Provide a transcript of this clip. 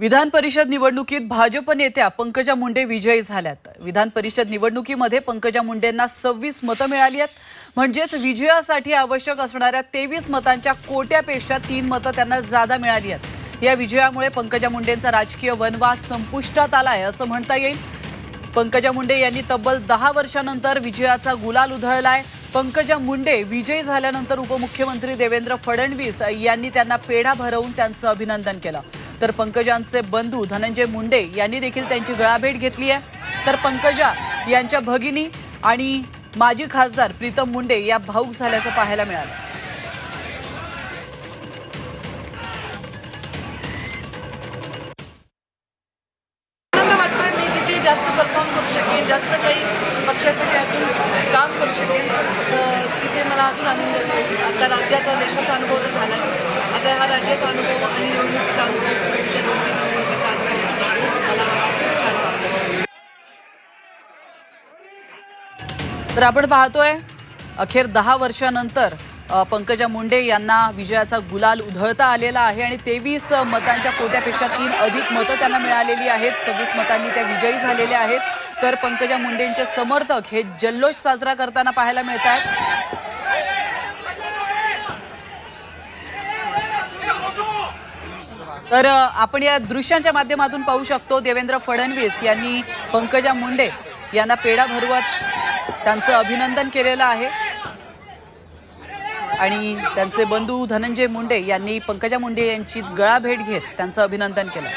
विधान परिषद निवडणुकीत भाजप नेत्या पंकजा मुंडे विजयी झाल्यात. विधान परिषद निवडणुकीमध्ये पंकजा मुंडेंना सव्वीस मतं मिळाली आहेत. म्हणजेच विजयासाठी आवश्यक असणाऱ्या तेवीस मतांच्या कोट्यापेक्षा तीन मतं त्यांना जादा मिळाली आहेत. या विजयामुळे पंकजा मुंडेंचा राजकीय वनवास संपुष्टात आला आहे असं म्हणता येईल. पंकजा मुंडे यांनी तब्बल दहा वर्षानंतर विजयाचा गुलाल उधळलाय. पंकजा मुंडे विजयी झाल्यानंतर उपमुख्यमंत्री देवेंद्र फडणवीस यांनी त्यांना पेढा भरवून त्यांचं अभिनंदन केलं. तर पंकजांचे बंधू धनंजय मुंडे यांनी देखील त्यांची गळाभेट घेतली आहे. तर पंकजा यांच्या भगिनी आणि माजी खासदार प्रीतम मुंडे या भाऊक झाल्याचं पाहायला मिळालं. आनंद मी जिथे जास्त परफॉर्म करू शकेन जास्त काही पक्षासाठी अजून काम करू शकेन तर तिथे मला अजून आनंद होतो आता राज्याचा देशाचा अनुभव तर झालाच. आता हा राज्याचा अनुभव आणि निवडणुकीचा अनुभव पूर्वीच्या दोन तीन निवडणुकीचा अनुभव मला वाटतं खूप छान वाटतं तर आपण पाहतोय अखेर दहा वर्षानंतर पंकजा मुंडे यांना विजयाचा गुलाल उधळता आलेला आहे आणि तेवीस मतांच्या कोट्यापेक्षा तीन अधिक मतं त्यांना मिळालेली आहेत. सव्वीस मतांनी त्या विजयी झालेल्या आहेत. तर पंकजा मुंडेंचे समर्थक हे जल्लोष साजरा करताना पाहायला मिळत आहेत. तर आपण या दृश्यांच्या माध्यमातून पाहू शकतो देवेंद्र फडणवीस यांनी पंकजा मुंडे यांना पेढा भरवत त्यांचं अभिनंदन केलेलं आहे. आणि त्यांचे बंधू धनंजय मुंडे यांनी पंकजा मुंडे यांची गळाभेट घेत त्यांचं अभिनंदन केलं.